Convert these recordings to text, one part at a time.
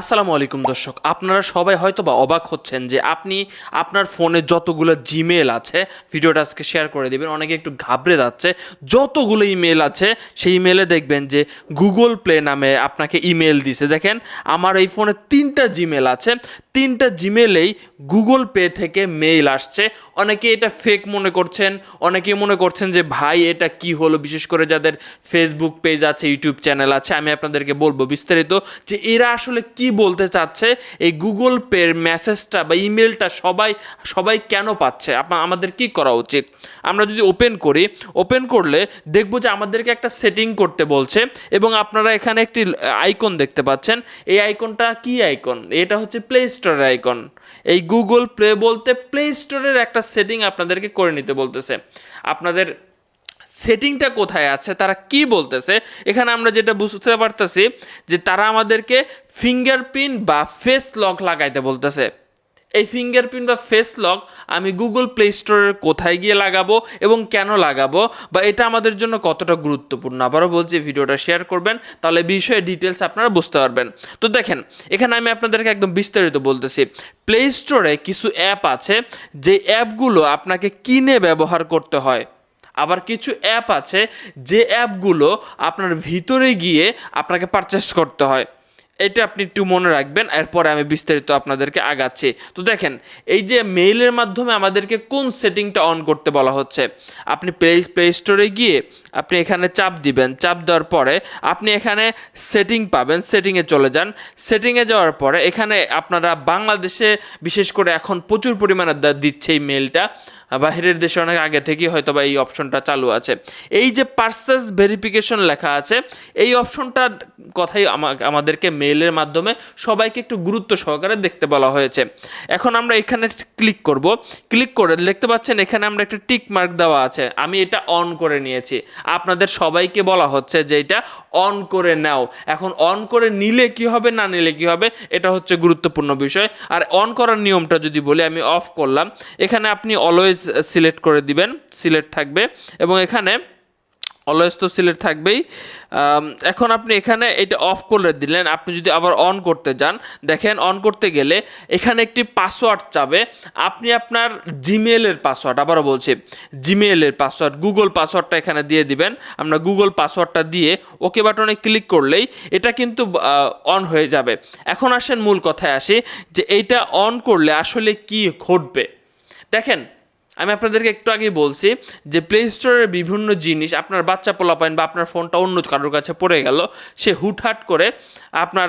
আসসালামু আলাইকুম দর্শক, আপনারা সবাই হয়তো বা অবাক হচ্ছেন যে আপনি আপনার ফোনে যতগুলো জিমেল আছে, ভিডিওটা আজকে শেয়ার করে দেবেন, অনেকে একটু ঘাবড়ে যাচ্ছে, যতগুলো ইমেল আছে, সেই ইমেলে দেখবেন যে গুগল প্লে নামে আপনাকে ইমেল দিছে। দেখেন, আমার এই ফোনে তিনটা জিমেল আছে তিনটা জিমেলেই গুগল পে থেকে মেইল আসছে। অনেকে এটা ফেক মনে করছেন, অনেকে মনে করছেন যে, ভাই, এটা কি হলো? বিশেষ করে যাদের ফেসবুক পেজ আছে ইউটিউব চ্যানেল আছে, আমি আপনাদেরকে বলব বিস্তারিত যে, এরা আসলে কি বলতে চাচ্ছে? এই গুগল পের মেসেজটা বা ইমেলটা সবাই সবাই কেন পাচ্ছে? আমাদের কি করা উচিত? আমরা যদি ওপেন করি ওপেন করলে দেখব যে, আমাদেরকে একটা সেটিং করতে বলছে এবং আপনারা এখানে একটি আইকন দেখতে পাচ্ছেন। এই আইকনটা কি আইকন এটা হচ্ছে প্লে স্টোরের আইকন। এই গুগল প্লে বলতে প্লে স্টোরের একটা সেটিং আপনাদেরকে করে নিতে বলতেছে। আপনাদের সেটিংটা কোথায় আছে, তারা কি বলতেছে? এখানে আমরা যেটা বুঝতে পারতেছি যে তারা আমাদেরকে ফিঙ্গারপ্রিন্ট বা ফেস লক লাগাইতে বলতেছে। এই ফিঙ্গারপ্রিন্ট বা ফেস লক আমি গুগল প্লে স্টোরের কোথায় গিয়ে লাগাবো এবং কেন লাগাবো বা এটা আমাদের জন্য কতটা গুরুত্বপূর্ণ? আবারও বলছি ভিডিওটা শেয়ার করবেন, তাহলে বিষয়ে ডিটেলস আপনারা বুঝতে পারবেন। তো দেখেন, এখানে আমি আপনাদেরকে একদম বিস্তারিত বলতেছি। প্লে স্টোরে কিছু অ্যাপ আছে, যে অ্যাপগুলো আপনাকে কিনে ব্যবহার করতে হয়। আবার কিছু অ্যাপ আছে, যে অ্যাপগুলো আপনার ভিতরে গিয়ে আপনাকে পারচেস করতে হয়। এটা আপনি একটু মনে রাখবেন, এরপরে আমি বিস্তারিত আপনাদেরকে আগাচ্ছি। তো দেখেন, এই যে মেইলের মাধ্যমে আমাদেরকে কোন সেটিংটা অন করতে বলা হচ্ছে? আপনি প্লে প্লে স্টোরে গিয়ে আপনি এখানে চাপ দিবেন। চাপ দেওয়ার পরে আপনি এখানে সেটিং পাবেন সেটিংয়ে চলে যান। সেটিংয়ে যাওয়ার পরে এখানে আপনারা বাংলাদেশে বিশেষ করে এখন প্রচুর পরিমাণে দিচ্ছে এই মেইলটা। বাহিরের দেশে অনেক আগে থেকেই হয়তো বা এই অপশনটা চালু আছে। এই যে পার্সেস ভেরিফিকেশন লেখা আছে, এই অপশনটার কথাই আমা- আমাদেরকে মেইলের মাধ্যমে সবাইকে একটু গুরুত্ব সহকারে দেখতে বলা হয়েছে। এখন আমরা এখানে ক্লিক করব। ক্লিক করে দেখতে পাচ্ছেন এখানে আমরা একটা টিক মার্ক দেওয়া আছে। আমি এটা অন করে নিয়েছি। আপনাদের সবাইকে বলা হচ্ছে যে এটা অন করে নাও। এখন অন করে নিলে কি হবে, না নিলে কি হবে, এটা হচ্ছে গুরুত্বপূর্ণ বিষয়। আর অন করার নিয়মটা যদি বলি, আমি অফ করলাম। এখানে আপনি অলওয়েজ সিলেক্ট করে দিবেন সিলেক্ট থাকবে। এবং এখানে অলওয়েজ তো সিলেক্ট থাকবেই। এখন আপনি এখানে এটা অফ করে দিলেন, আপনি যদি আবার অন করতে যান, দেখেন অন করতে গেলে এখানে একটি পাসওয়ার্ড চাবে। আপনি আপনার জিমেলের পাসওয়ার্ড আবারও বলছি জিমেলের পাসওয়ার্ড গুগল পাসওয়ার্ডটা এখানে দিয়ে দিবেন। আমরা গুগল পাসওয়ার্ডটা দিয়ে ওকে বাটনে ক্লিক করলেই এটা কিন্তু অন হয়ে যাবে। এখন আসেন মূল কথায় আসি, যে এইটা অন করলে আসলে কি ঘটবে? দেখেন আমি আপনাদেরকে একটু আগেই বলছি যে প্লে স্টোরের বিভিন্ন জিনিস আপনার বাচ্চা পোলা পোলাপাইন বা আপনার ফোনটা অন্য কারোর কাছে পড়ে গেল, সে হুটহাট করে আপনার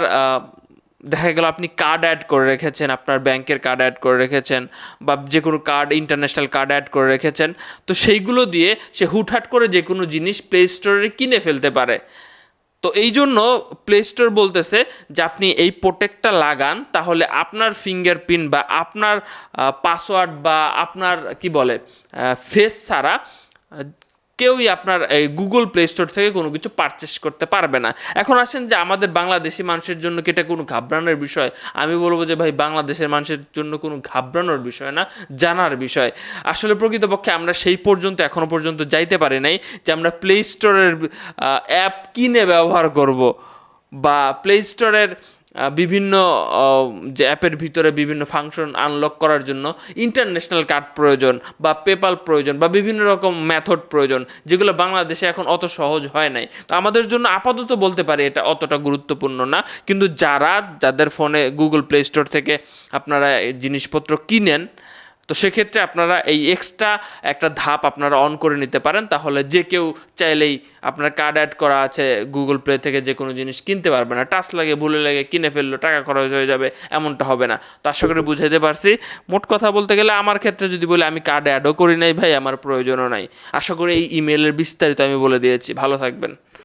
দেখা গেল আপনি কার্ড অ্যাড করে রেখেছেন, আপনার ব্যাংকের কার্ড অ্যাড করে রেখেছেন বা যে কোনো কার্ড ইন্টারন্যাশনাল কার্ড অ্যাড করে রেখেছেন, তো সেইগুলো দিয়ে সে হুটহাট করে যে কোনো জিনিস প্লে স্টোরে কিনে ফেলতে পারে। তো এই জন্য প্লে স্টোর বলতেছে যে আপনি এই প্রোটেক্টটা লাগান, তাহলে আপনার ফিঙ্গারপ্রিন্ট বা আপনার পাসওয়ার্ড বা আপনার, কি বলে ফেস ছাড়া কেউই আপনার, এই গুগল প্লে স্টোর থেকে কোনো কিছু পারচেস করতে পারবে না। এখন আসেন যে আমাদের বাংলাদেশি মানুষের জন্য কি এটা কোনো ঘাবড়ানোর বিষয়? আমি বলব যে ভাই, বাংলাদেশের মানুষের জন্য কোনো ঘাবড়ানোর বিষয় না, জানার বিষয়। আসলে প্রকৃতপক্ষে আমরা সেই পর্যন্ত এখনও পর্যন্ত যাইতে পারি নাই যে আমরা প্লে স্টোরের অ্যাপ কিনে ব্যবহার করব বা প্লে স্টোরের বিভিন্ন যে অ্যাপের ভিতরে বিভিন্ন ফাংশন আনলক করার জন্য ইন্টারন্যাশনাল কার্ড প্রয়োজন বা পেপাল প্রয়োজন বা বিভিন্ন রকম মেথড প্রয়োজন, যেগুলো বাংলাদেশে এখন অত সহজ হয় নাই। তো আমাদের জন্য আপাতত বলতে পারি এটা অতটা গুরুত্বপূর্ণ না। কিন্তু যারা, যাদের ফোনে গুগল প্লে স্টোর থেকে আপনারা জিনিসপত্র কিনেন তো সেক্ষেত্রে আপনারা এই এক্সট্রা একটা ধাপ আপনারা অন করে নিতে পারেন, তাহলে যে কেউ চাইলেই আপনার কার্ড অ্যাড করা আছে গুগল প্লে থেকে যে কোনো জিনিস কিনতে পারবে না। টাচ লাগে, ভুলে লাগে, কিনে ফেলল, টাকা খরচ হয়ে যাবে, এমনটা হবে না। তো আশা করি বুঝাইতে পারছি। মোট কথা বলতে গেলে আমার ক্ষেত্রে যদি বলি, আমি কার্ড অ্যাডও করি নাই ভাই, আমার প্রয়োজনও নাই। আশা করি এই ইমেলের বিস্তারিত আমি বলে দিয়েছি। ভালো থাকবেন।